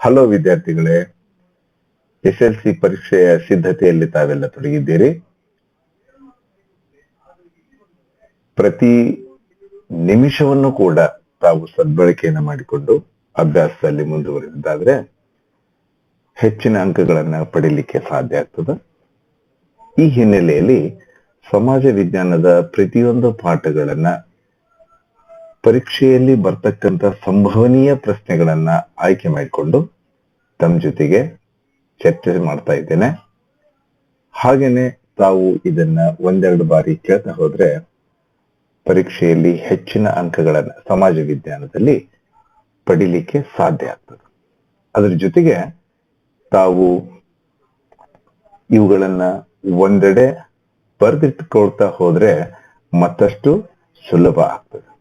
Hello ವಿದ್ಯಾರ್ಥಿಗಳೇ, S L C ಪರೀಕ್ಷೆಯ ಸಿದ್ಧತೆಯಲ್ಲಿ ತಾವೆಲ್ಲ ತೊಡಗಿದ್ದೀರಿ? ಪ್ರತಿ ನಿಮಿಷವನ್ನು ಕೂಡ ತಾವು ಸದ್ಬಳಕೆಯನ್ನು ಮಾಡಿಕೊಂಡು ಅಭ್ಯಾಸದಲ್ಲಿ ಮುಂದುವರಿದಾದ್ರೆ ಹೆಚ್ಚಿನ ಅಂಕಗಳನ್ನ ಪಡೀಲಿಕ್ಕೆ ಸಾಧ್ಯ ಆಗ್ತದೆ. ಈ ಹಿನ್ನೆಲೆಯಲ್ಲಿ ಸಮಾಜ ವಿಜ್ಞಾನದ ಪ್ರತಿಯೊಂದು ಪಾಠಗಳನ್ನ ಪರೀಕ್ಷೆಯಲ್ಲಿ ಬರ್ತಕ್ಕಂಥ ಸಂಭವನೀಯ ಪ್ರಶ್ನೆಗಳನ್ನ ಆಯ್ಕೆ ಮಾಡಿಕೊಂಡು ತಮ್ಮ ಜೊತೆಗೆ ಚರ್ಚೆ ಮಾಡ್ತಾ ಇದ್ದೇನೆ. ಹಾಗೇನೆ ತಾವು ಇದನ್ನ ಒಂದೆರಡು ಬಾರಿ ಕೇಳ್ತಾ ಹೋದ್ರೆ ಪರೀಕ್ಷೆಯಲ್ಲಿ ಹೆಚ್ಚಿನ ಅಂಕಗಳನ್ನ ಸಮಾಜ ವಿಜ್ಞಾನದಲ್ಲಿ ಪಡಿಲಿಕ್ಕೆ ಸಾಧ್ಯ ಆಗ್ತದೆ. ಅದ್ರ ಜೊತೆಗೆ ತಾವು ಇವುಗಳನ್ನ ಒಂದೆಡೆ ಬರ್ದಿಟ್ಕೊಳ್ತಾ ಹೋದ್ರೆ ಮತ್ತಷ್ಟು ಸುಲಭ ಆಗ್ತದೆ.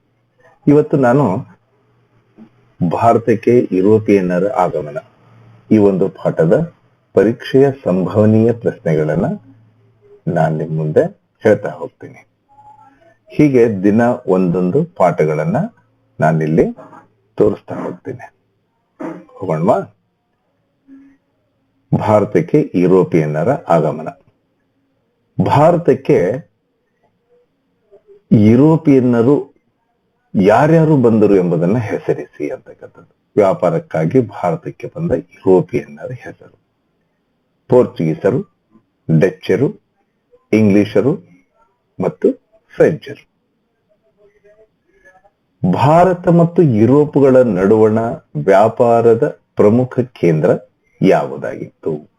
ಇವತ್ತು ನಾನು ಭಾರತಕ್ಕೆ ಯುರೋಪಿಯನ್ನರ ಆಗಮನ. ಈ ಒಂದು ಪಾಠದ ಪರೀಕ್ಷೆಯ ಸಂಭವನೀಯ ಪ್ರಶ್ನೆಗಳನ್ನ ನಾನು ನಿಮ್ಮ ಮುಂದೆ ಹೇಳ್ತಾ ಹೋಗ್ತೀನಿ. ಹೀಗೆ ದಿನ ಒಂದೊಂದು ಪಾಠಗಳನ್ನ ನಾನಿಲ್ಲಿ ತೋರಿಸ್ತಾ ಹೋಗ್ತೀನಿ. ಹೋಗೋಣವಾ? ಭಾರತಕ್ಕೆ ಯುರೋಪಿಯನ್ನರ ಆಗಮನ. ಭಾರತಕ್ಕೆ ಯುರೋಪಿಯನ್ನರು ಯಾರ್ಯಾರು ಬಂದರು ಎಂಬುದನ್ನ ಹೆಸರಿಸಿ ಅಂತಕ್ಕಂಥದ್ದು. ವ್ಯಾಪಾರಕ್ಕಾಗಿ ಭಾರತಕ್ಕೆ ಬಂದ ಯುರೋಪಿಯನ್ನರ ಹೆಸರು. ಪೋರ್ಚುಗೀಸರು, ಡಚ್ಚರು, ಇಂಗ್ಲಿಷರು ಮತ್ತು ಫ್ರೆಂಚರು. ಭಾರತ ಮತ್ತು ಯುರೋಪ್ಗಳ ನಡುವಣ ವ್ಯಾಪಾರದ ಪ್ರಮುಖ ಕೇಂದ್ರ ಯಾವುದಾಗಿತ್ತು?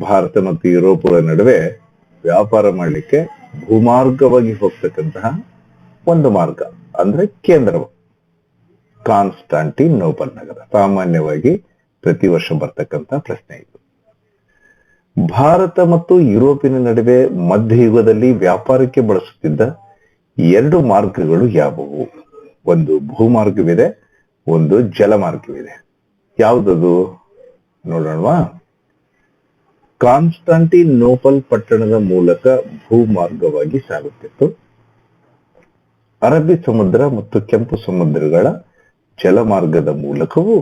ಭಾರತ ಮತ್ತು ಯುರೋಪ್ಗಳ ನಡುವೆ ವ್ಯಾಪಾರ ಮಾಡಲಿಕ್ಕೆ ಭೂಮಾರ್ಗವಾಗಿ ಹೋಗ್ತಕ್ಕಂತಹ ಒಂದು ಮಾರ್ಗ ಅಂದ್ರೆ ಕೇಂದ್ರ ಕಾನ್ಸ್ಟಾಂಟಿನ್ ನೋಬಲ್ ನಗರ. ಸಾಮಾನ್ಯವಾಗಿ ಪ್ರತಿ ವರ್ಷ ಬರ್ತಕ್ಕಂತ ಪ್ರಶ್ನೆ ಇದು. ಭಾರತ ಮತ್ತು ಯುರೋಪಿನ ನಡುವೆ ಮಧ್ಯಯುಗದಲ್ಲಿ ವ್ಯಾಪಾರಕ್ಕೆ ಬಳಸುತ್ತಿದ್ದ ಎರಡು ಮಾರ್ಗಗಳು ಯಾವುವು? ಒಂದು ಭೂಮಾರ್ಗವಿದೆ, ಒಂದು ಜಲಮಾರ್ಗವಿದೆ. ಯಾವುದದು? ನೋಡೋಣವಾ. ಕಾನ್ಸ್ಟಾಂಟಿ ನೋಬಲ್ ಪಟ್ಟಣದ ಮೂಲಕ ಭೂಮಾರ್ಗವಾಗಿ ಸಾಗುತ್ತಿತ್ತು. ಅರಬ್ಬಿ ಸಮುದ್ರ ಮತ್ತು ಕೆಂಪು ಸಮುದ್ರಗಳ ಜಲಮಾರ್ಗದ ಮೂಲಕವೂ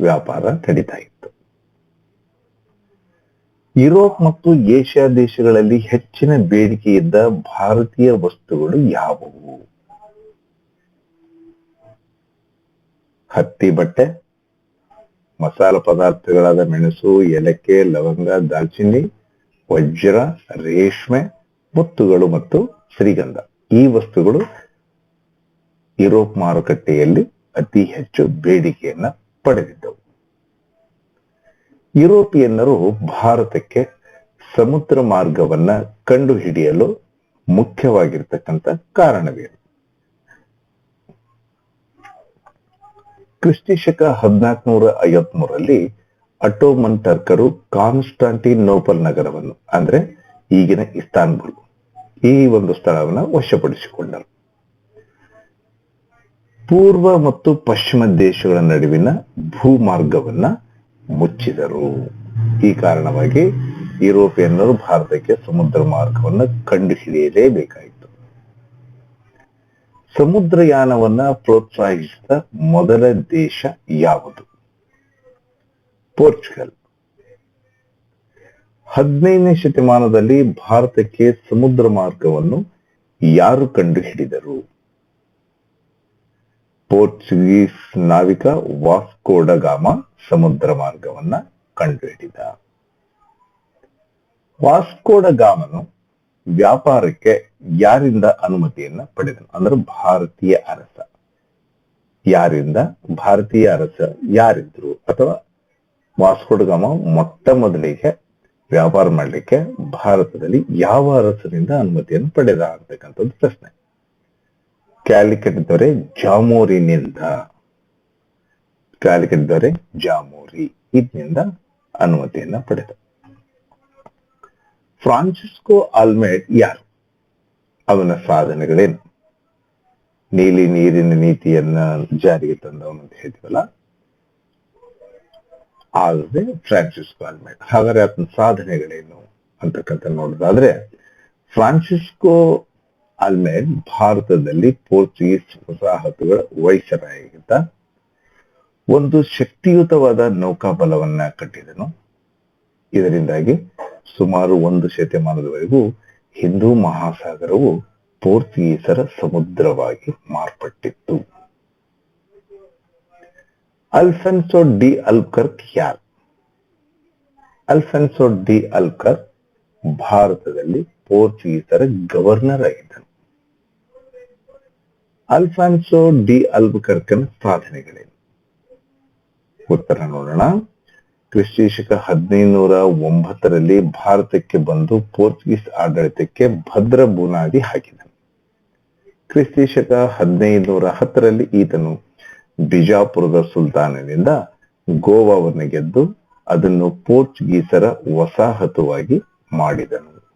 ವ್ಯಾಪಾರ ನಡೀತಾ ಇತ್ತು. ಯುರೋಪ್ ಮತ್ತು ಏಷ್ಯಾ ದೇಶಗಳಲ್ಲಿ ಹೆಚ್ಚಿನ ಬೇಡಿಕೆ ಇದ್ದ ಭಾರತೀಯ ವಸ್ತುಗಳು ಯಾವುವು? ಹತ್ತಿ ಬಟ್ಟೆ, ಮಸಾಲ ಪದಾರ್ಥಗಳಾದ ಮೆಣಸು, ಏಲಕ್ಕಿ, ಲವಂಗ, ದಾಲ್ಚಿನ್ನಿ, ವಜ್ರ, ರೇಷ್ಮೆ, ಮುತ್ತುಗಳು ಮತ್ತು ಶ್ರೀಗಂಧ. ಈ ವಸ್ತುಗಳು ಯುರೋಪ್ ಮಾರುಕಟ್ಟೆಯಲ್ಲಿ ಅತಿ ಹೆಚ್ಚು ಬೇಡಿಕೆಯನ್ನ ಪಡೆದಿದ್ದವು. ಯುರೋಪಿಯನ್ನರು ಭಾರತಕ್ಕೆ ಸಮುದ್ರ ಮಾರ್ಗವನ್ನ ಕಂಡುಹಿಡಿಯಲು ಮುಖ್ಯವಾಗಿರ್ತಕ್ಕಂಥ ಕಾರಣವೇನು? ಕ್ರಿಸ್ತಿ ಶಕ ಐವತ್ಮೂರಲ್ಲಿ ಅಟೋಮನ್ ಟರ್ಕರು ಕಾನ್ಸ್ಟಾಂಟಿನೋಪಲ್ ನಗರವನ್ನು, ಅಂದ್ರೆ ಈಗಿನ ಇಸ್ತಾನ್ಬುಲ್ ಈ ಒಂದು ಸ್ಥಳವನ್ನ ವಶಪಡಿಸಿಕೊಂಡರು. ಪೂರ್ವ ಮತ್ತು ಪಶ್ಚಿಮ ದೇಶಗಳ ನಡುವಿನ ಭೂಮಾರ್ಗವನ್ನ ಮುಚ್ಚಿದರು. ಈ ಕಾರಣವಾಗಿ ಯುರೋಪಿಯನ್ನರು ಭಾರತಕ್ಕೆ ಸಮುದ್ರ ಮಾರ್ಗವನ್ನು ಕಂಡುಹಿಡಿಯಲೇಬೇಕಾಯಿತು. ಸಮುದ್ರಯಾನವನ್ನ ಪ್ರೋತ್ಸಾಹಿಸಿದ ಮೊದಲ ದೇಶ ಯಾವುದು? ಪೋರ್ಚುಗಲ್. ಹದಿನೈದನೇ ಶತಮಾನದಲ್ಲಿ ಭಾರತಕ್ಕೆ ಸಮುದ್ರ ಮಾರ್ಗವನ್ನು ಯಾರು ಕಂಡುಹಿಡಿದರು? ಪೋರ್ಚುಗೀಸ್ ನಾವಿಕ ವಾಸ್ಕೋಡಗಾಮ ಸಮುದ್ರ ಮಾರ್ಗವನ್ನ ಕಂಡುಹಿಡಿದ. ವಾಸ್ಕೋಡಗಾಮನು ವ್ಯಾಪಾರಕ್ಕೆ ಯಾರಿಂದ ಅನುಮತಿಯನ್ನ ಪಡೆದನು? ಅಂದ್ರೆ ಭಾರತೀಯ ಅರಸ. ಯಾರಿಂದ? ಭಾರತೀಯ ಅರಸ ಯಾರಿದ್ರು? ಅಥವಾ ವಾಸ್ಕೋಡಗಾಮ ಮೊಟ್ಟ ಮೊದಲಿಗೆ ವ್ಯಾಪಾರ ಮಾಡಲಿಕ್ಕೆ ಭಾರತದಲ್ಲಿ ಯಾವ ಅರಸರಿಂದ ಅನುಮತಿಯನ್ನು ಪಡೆದ ಅಂತಕ್ಕಂಥದ್ದು ಪ್ರಶ್ನೆ. ಕ್ಯಾಲಿಕಟ್ ದೊರೆ ಜಾಮೂರಿನಿಂದ ಕ್ಯಾಲಿಕಟ್ ದೊರೆ ಜಾಮೋರಿ ಇದರಿಂದ ಅನುಮತಿಯನ್ನ ಪಡೆದ. ಫ್ರಾನ್ಸಿಸ್ಕೋ ಆಲ್ಮೇಡ್ ಯಾರು? ಅವನ ಸಾಧನೆಗಳೇನು? ನೀಲಿ ನೀರಿನ ನೀತಿಯನ್ನ ಜಾರಿಗೆ ತಂದವನು ಅಂತ ಹೇಳ್ತೀವಲ್ಲ ಆದರೆ ಫ್ರಾನ್ಸಿಸ್ಕೋ ಆಲ್ಮೇಡ್ ಹಾಗಾದ್ರೆ ಆತನ ಸಾಧನೆಗಳೇನು ಅಂತಕ್ಕಂಥ ನೋಡೋದಾದ್ರೆ, ಫ್ರಾನ್ಸಿಸ್ಕೋ ಆಲ್ಮೇಡ್ ಭಾರತದಲ್ಲಿ ಪೋರ್ಚುಗೀಸ್ ವಸಾಹತುಗಳ ವೈಸರಾಗಿದ್ದ ಒಂದು ಶಕ್ತಿಯುತವಾದ ನೌಕಾಬಲವನ್ನ ಕಟ್ಟಿದನು. ಇದರಿಂದಾಗಿ ಸುಮಾರು ಒಂದು ಶತಮಾನದವರೆಗೂ ಹಿಂದೂ ಮಹಾಸಾಗರವು ಪೋರ್ಚುಗೀಸರ ಸಮುದ್ರವಾಗಿ ಮಾರ್ಪಟ್ಟಿತ್ತು. ಅಲ್ಫೆನ್ಸೋ ಡಿ ಅಲ್ಕರ್ಕ್ ಯಾರ್? ಅಲ್ಫೆನ್ಸೋ ಡಿ ಅಲ್ಕರ್ ಭಾರತದಲ್ಲಿ ಪೋರ್ಚುಗೀಸರ ಗವರ್ನರ್ ಆಗಿದ್ದನು ಅಲ್ಫಾನ್ಸೋ ಡಿ ಅಲ್ಬಕರ್ಕನ ಸಾಧನೆಗಳೇನು? ಉತ್ತರ ನೋಡೋಣ. ಕ್ರಿಸ್ತಿ ಶಕ ಹದಿನೈದುನೂರ ಒಂಬತ್ತರಲ್ಲಿ ಭಾರತಕ್ಕೆ ಬಂದು ಪೋರ್ಚುಗೀಸ್ ಆಡಳಿತಕ್ಕೆ ಭದ್ರ ಬುನಾದಿ ಹಾಕಿದನು. ಕ್ರಿಸ್ತಿ ಶಕ ಹದಿನೈದುನೂರ ಹತ್ತರಲ್ಲಿ ಈತನು ಬಿಜಾಪುರದ ಸುಲ್ತಾನನಿಂದ ಗೋವಾವನ್ನು ಗೆದ್ದು ಅದನ್ನು ಪೋರ್ಚುಗೀಸರ ವಸಾಹತುವಾಗಿ ಮಾಡಿದನು.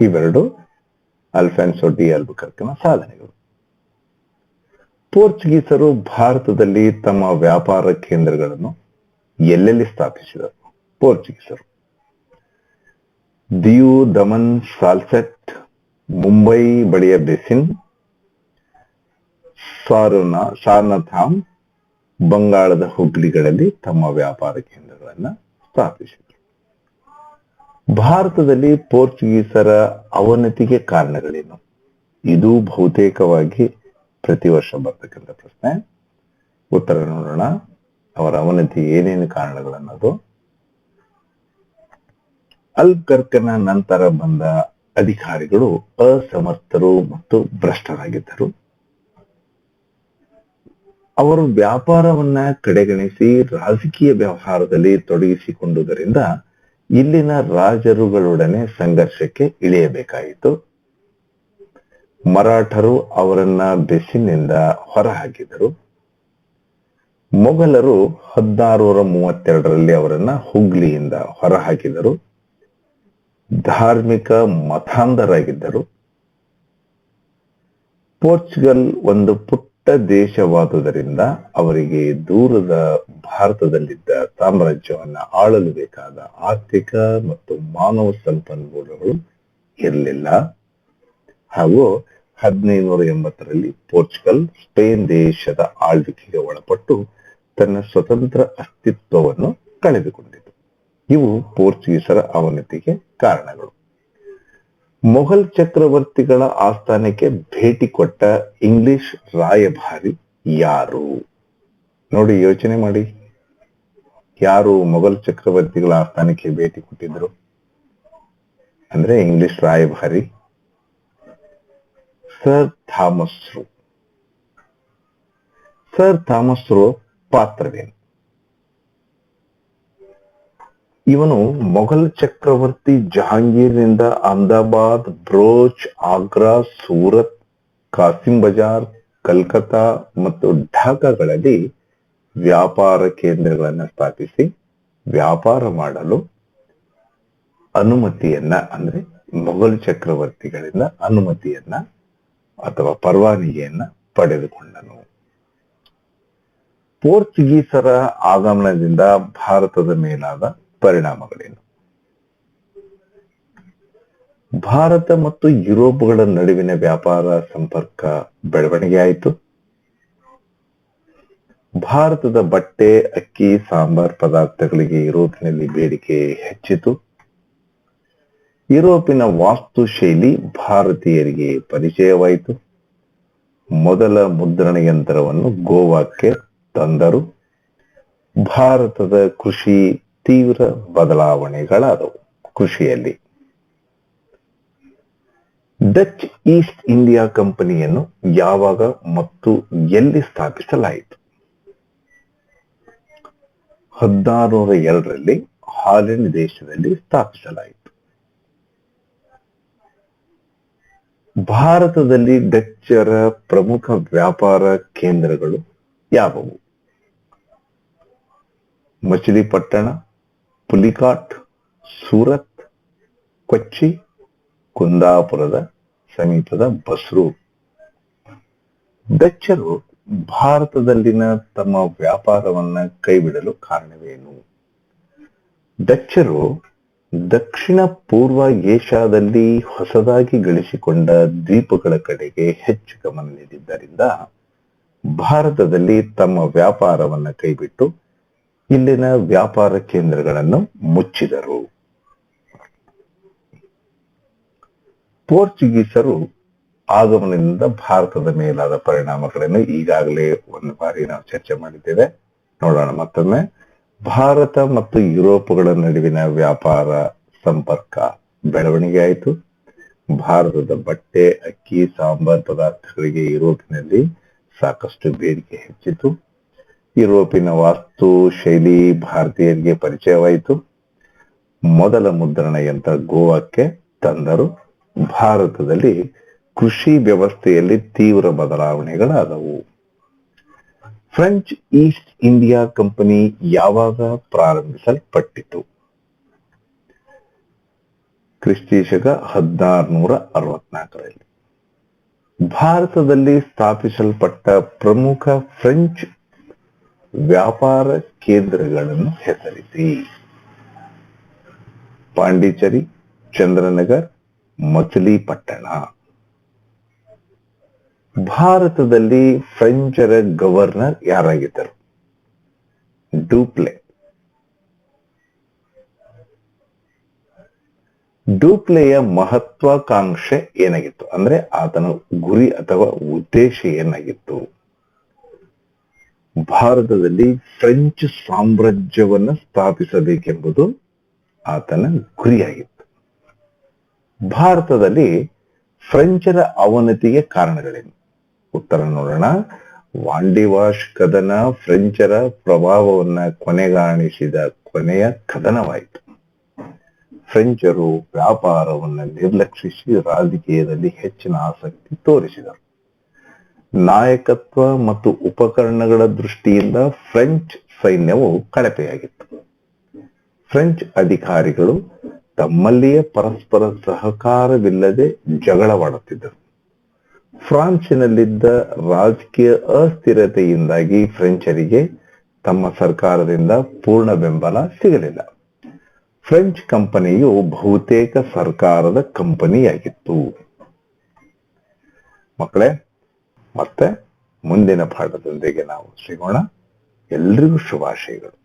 ಇವೆರಡು ಅಲ್ಫಾನ್ಸೋ ಡಿ ಅಲ್ಬುಕರ್ಕಿನ ಸಾಧನೆಗಳು. ಪೋರ್ಚುಗೀಸರು ಭಾರತದಲ್ಲಿ ತಮ್ಮ ವ್ಯಾಪಾರ ಕೇಂದ್ರಗಳನ್ನು ಎಲ್ಲೆಲ್ಲಿ ಸ್ಥಾಪಿಸಿದರು? ಪೋರ್ಚುಗೀಸರು. ದಿಯು ದಮನ್ ಸಾಲ್ಸೆಟ್, ಮುಂಬೈ ಬಳಿಯ ಬೆಸಿನ್, ಸಾರುನಾ, ಸಾರ್ನಥಾಮ್ ಬಂಗಾಳದ ಹುಬ್ಳಿಗಳಲ್ಲಿ ತಮ್ಮ ವ್ಯಾಪಾರ ಕೇಂದ್ರಗಳನ್ನ ಸ್ಥಾಪಿಸಿದರು. ಭಾರತದಲ್ಲಿ ಪೋರ್ಚುಗೀಸರ ಅವನತಿಗೆ ಕಾರಣಗಳೇನು? ಇದು ಬಹುತೇಕವಾಗಿ ಪ್ರತಿ ವರ್ಷ ಬರ್ತಕ್ಕಂಥ ಪ್ರಶ್ನೆ. ಉತ್ತರ ನೋಡೋಣ. ಅವರ ಅವನತಿ ಏನೇನು ಕಾರಣಗಳನ್ನೋದು. ಅಲ್ ಕರ್ಕನ ನಂತರ ಬಂದ ಅಧಿಕಾರಿಗಳು ಅಸಮರ್ಥರು ಮತ್ತು ಭ್ರಷ್ಟರಾಗಿದ್ದರು. ಅವರು ವ್ಯಾಪಾರವನ್ನ ಕಡೆಗಣಿಸಿ ರಾಜಕೀಯ ವ್ಯವಹಾರದಲ್ಲಿ ತೊಡಗಿಸಿಕೊಂಡುದರಿಂದ ಇಲ್ಲಿನ ರಾಜರುಗಳೊಡನೆ ಸಂಘರ್ಷಕ್ಕೆ ಇಳಿಯಬೇಕಾಯಿತು. ಮರಾಠರು ಅವರನ್ನ ಬೆಸಿನಿಂದ ಹೊರಹಾಕಿದರು. ಮೊಘಲರು ಹದಿನಾರುನೂರ ಮೂವತ್ತೆರಡರಲ್ಲಿ ಅವರನ್ನ ಹುಗ್ಲಿಯಿಂದ ಹೊರಹಾಕಿದರು. ಧಾರ್ಮಿಕ ಮತಾಂಧರಾಗಿದ್ದರು. ಪೋರ್ಚುಗಲ್ ಒಂದು ಪುಟ್ಟ ದೇಶವಾದುದರಿಂದ ಅವರಿಗೆ ದೂರದ ಭಾರತದಲ್ಲಿದ್ದ ಸಾಮ್ರಾಜ್ಯವನ್ನ ಆಳಲು ಬೇಕಾದ ಆರ್ಥಿಕ ಮತ್ತು ಮಾನವ ಸಂಪನ್ಮೂಲಗಳು ಇರಲಿಲ್ಲ. ಹಾಗೂ ಹದಿನೈದುನೂರ ಎಂಬತ್ತರಲ್ಲಿ ಪೋರ್ಚುಗಲ್ ಸ್ಪೇನ್ ದೇಶದ ಆಳ್ವಿಕೆಗೆ ಒಳಪಟ್ಟು ತನ್ನ ಸ್ವತಂತ್ರ ಅಸ್ತಿತ್ವವನ್ನು ಕಳೆದುಕೊಂಡಿತು. ಇವು ಪೋರ್ಚುಗೀಸರ ಅವನತಿಗೆ ಕಾರಣಗಳು. ಮೊಘಲ್ ಚಕ್ರವರ್ತಿಗಳ ಆಸ್ಥಾನಕ್ಕೆ ಭೇಟಿ ಕೊಟ್ಟ ಇಂಗ್ಲಿಷ್ ರಾಯಭಾರಿ ಯಾರು? ನೋಡಿ, ಯೋಚನೆ ಮಾಡಿ. ಯಾರು ಮೊಘಲ್ ಚಕ್ರವರ್ತಿಗಳ ಆಸ್ಥಾನಕ್ಕೆ ಭೇಟಿ ಕೊಟ್ಟಿದ್ರು? ಅಂದ್ರೆ ಇಂಗ್ಲಿಷ್ ರಾಯಭಾರಿ sir Thomas Roe. Sir Thomas ರು ಪಾತ್ರವೇನು? ಇವನು ಮೊಘಲ್ ಚಕ್ರವರ್ತಿ ಜಹಾಂಗೀರ್ನಿಂದ ಅಹಮದಾಬಾದ್, ಬ್ರೋಚ್, ಆಗ್ರಾ, ಸೂರತ್, ಕಾಸಿಂ ಬಜಾರ್, ಕಲ್ಕತ್ತಾ ಮತ್ತು ಢಾಕಾಗಳಲ್ಲಿ ವ್ಯಾಪಾರ ಕೇಂದ್ರಗಳನ್ನು ಸ್ಥಾಪಿಸಿ ವ್ಯಾಪಾರ ಮಾಡಲು ಅನುಮತಿಯನ್ನ, ಅಂದ್ರೆ ಮೊಘಲ್ ಚಕ್ರವರ್ತಿಗಳಿಂದ ಅನುಮತಿಯನ್ನ ಅಥವಾ ಪರವಾನಗಿಯನ್ನ ಪಡೆದುಕೊಂಡನು. ಪೋರ್ಚುಗೀಸರ ಆಗಮನದಿಂದ ಭಾರತದ ಮೇಲಾದ ಪರಿಣಾಮಗಳೇನು? ಭಾರತ ಮತ್ತು ಯುರೋಪ್ಗಳ ನಡುವಿನ ವ್ಯಾಪಾರ ಸಂಪರ್ಕ ಬೆಳವಣಿಗೆ ಆಯಿತು. ಭಾರತದ ಬಟ್ಟೆ, ಅಕ್ಕಿ, ಸಾಂಬಾರ್ ಪದಾರ್ಥಗಳಿಗೆ ಯುರೋಪಿನಲ್ಲಿ ಬೇಡಿಕೆ ಹೆಚ್ಚಿತು. ಯುರೋಪಿನ ವಾಸ್ತುಶೈಲಿ ಭಾರತೀಯರಿಗೆ ಪರಿಚಯವಾಯಿತು. ಮೊದಲ ಮುದ್ರಣ ಯಂತ್ರವನ್ನು ಗೋವಾಕ್ಕೆ ತಂದರು. ಭಾರತದ ಕೃಷಿ ತೀವ್ರ ಬದಲಾವಣೆಗಳಾದವು ಕೃಷಿಯಲ್ಲಿ. ಡಚ್ ಈಸ್ಟ್ ಇಂಡಿಯಾ ಕಂಪನಿಯನ್ನು ಯಾವಾಗ ಮತ್ತು ಎಲ್ಲಿ ಸ್ಥಾಪಿಸಲಾಯಿತು? ಹದಿನಾರುನೂರ ಎರಡರಲ್ಲಿ ಹಾಲೆಂಡ್ ದೇಶದಲ್ಲಿ ಸ್ಥಾಪಿಸಲಾಯಿತು. ಭಾರತದಲ್ಲಿ ಡಚ್ಚರ ಪ್ರಮುಖ ವ್ಯಾಪಾರ ಕೇಂದ್ರಗಳು ಯಾವುವು? ಮಚಿಲಿಪಟ್ಟಣ ಪುಲಿಕಾಟ್, ಸೂರತ್, ಕೊಚ್ಚಿ, ಕುಂದಾಪುರದ ಸಮೀಪದ ಬಸ್ರು. ಡಚ್ಚರು ಭಾರತದಲ್ಲಿನ ತಮ್ಮ ವ್ಯಾಪಾರವನ್ನ ಕೈಬಿಡಲು ಕಾರಣವೇನು? ಡಚ್ಚರು ದಕ್ಷಿಣ ಪೂರ್ವ ಏಷ್ಯಾದಲ್ಲಿ ಹೊಸದಾಗಿ ಗಳಿಸಿಕೊಂಡ ದ್ವೀಪಗಳ ಕಡೆಗೆ ಹೆಚ್ಚು ಗಮನ ನೀಡಿದ್ದರಿಂದ ಭಾರತದಲ್ಲಿ ತಮ್ಮ ವ್ಯಾಪಾರವನ್ನ ಕೈಬಿಟ್ಟು ಇಲ್ಲಿನ ವ್ಯಾಪಾರ ಕೇಂದ್ರಗಳನ್ನು ಮುಚ್ಚಿದರು. ಪೋರ್ಚುಗೀಸರು ಆಗಮನದಿಂದ ಭಾರತದ ಮೇಲಾದ ಪರಿಣಾಮಗಳನ್ನು ಈಗಾಗಲೇ ಒಂದು ಬಾರಿ ನಾವು ಚರ್ಚೆ ಮಾಡಿದ್ದೇವೆ. ನೋಡೋಣ ಮತ್ತೊಮ್ಮೆ. ಭಾರತ ಮತ್ತು ಯುರೋಪ್ಗಳ ನಡುವಿನ ವ್ಯಾಪಾರ ಸಂಪರ್ಕ ಬೆಳವಣಿಗೆ ಆಯಿತು. ಭಾರತದ ಬಟ್ಟೆ, ಅಕ್ಕಿ, ಸಾಂಬಾರ್ ಪದಾರ್ಥಗಳಿಗೆ ಯುರೋಪಿನಲ್ಲಿ ಸಾಕಷ್ಟು ಬೇಡಿಕೆ ಹೆಚ್ಚಿತು ಯುರೋಪಿನ ವಾಸ್ತು, ಶೈಲಿ, ಭಾರತೀಯರಿಗೆ ಪರಿಚಯವಾಯಿತು. ಮೊದಲ ಮುದ್ರಣ ಯಂತ್ರ ಗೋವಾಕ್ಕೆ ತಂದರು. ಭಾರತದಲ್ಲಿ ಕೃಷಿ ವ್ಯವಸ್ಥೆಯಲ್ಲಿ ತೀವ್ರ ಬದಲಾವಣೆಗಳಾದವು. ಫ್ರೆಂಚ್ ಈಸ್ಟ್ ಇಂಡಿಯಾ ಕಂಪನಿ ಯಾವಾಗ ಪ್ರಾರಂಭಿಸಲ್ಪಟ್ಟಿತು? ಕ್ರಿಸ್ತೀಶಕ ಹದಿನಾರುನೂರ ಅರವತ್ನಾಲ್ಕರಲ್ಲಿ ಭಾರತದಲ್ಲಿ ಸ್ಥಾಪಿಸಲ್ಪಟ್ಟ ಪ್ರಮುಖ ಫ್ರೆಂಚ್ ವ್ಯಾಪಾರ ಕೇಂದ್ರಗಳನ್ನು ಹೆಸರಿಸಿ. ಪಾಂಡಿಚೇರಿ, ಚಂದ್ರನಗರ್, ಮಚಲಿಪಟ್ಟಣ. ಭಾರತದಲ್ಲಿ ಫ್ರೆಂಚರ ಗವರ್ನರ್ ಯಾರಾಗಿದ್ದರು? ಡೂಪ್ಲೆ. ಡೂಪ್ಲೆಯ ಮಹತ್ವಾಕಾಂಕ್ಷೆ ಏನಾಗಿತ್ತು? ಅಂದ್ರೆ ಆತನ ಗುರಿ ಅಥವಾ ಉದ್ದೇಶ ಏನಾಗಿತ್ತು? ಭಾರತದಲ್ಲಿ ಫ್ರೆಂಚ್ ಸಾಮ್ರಾಜ್ಯವನ್ನ ಸ್ಥಾಪಿಸಬೇಕೆಂಬುದು ಆತನ ಗುರಿಯಾಗಿತ್ತು. ಭಾರತದಲ್ಲಿ ಫ್ರೆಂಚರ ಅವನತಿಗೆ ಕಾರಣಗಳೇನು? ಉತ್ತರ ನೋಡೋಣ. ವಾಂಡಿವಾಶ್ ಕದನ ಫ್ರೆಂಚರ ಪ್ರಭಾವವನ್ನ ಕೊನೆಗಾಣಿಸಿದ ಕೊನೆಯ ಕದನವಾಯಿತು. ಫ್ರೆಂಚರು ವ್ಯಾಪಾರವನ್ನ ನಿರ್ಲಕ್ಷಿಸಿ ರಾಜಕೀಯದಲ್ಲಿ ಹೆಚ್ಚಿನ ಆಸಕ್ತಿ ತೋರಿಸಿದರು. ನಾಯಕತ್ವ ಮತ್ತು ಉಪಕರಣಗಳ ದೃಷ್ಟಿಯಿಂದ ಫ್ರೆಂಚ್ ಸೈನ್ಯವು ಕಳಪೆಯಾಗಿತ್ತು. ಫ್ರೆಂಚ್ ಅಧಿಕಾರಿಗಳು ತಮ್ಮಲ್ಲಿಯೇ ಪರಸ್ಪರ ಸಹಕಾರವಿಲ್ಲದೆ ಜಗಳವಾಡುತ್ತಿದ್ದರು. ಫ್ರಾನ್ಸಿನಲ್ಲಿದ್ದ ರಾಜಕೀಯ ಅಸ್ಥಿರತೆಯಿಂದಾಗಿ ಫ್ರೆಂಚರಿಗೆ ತಮ್ಮ ಸರ್ಕಾರದಿಂದ ಪೂರ್ಣ ಬೆಂಬಲ ಸಿಗಲಿಲ್ಲ. ಫ್ರೆಂಚ್ ಕಂಪನಿಯು ಬಹುತೇಕ ಸರ್ಕಾರದ ಕಂಪನಿಯಾಗಿತ್ತು. ಮಕ್ಕಳೇ ಮತ್ತೆ ಮುಂದಿನ ಪಾಠದೊಂದಿಗೆ ನಾವು ಸಿಗೋಣ. ಎಲ್ರಿಗೂ ಶುಭಾಶಯಗಳು.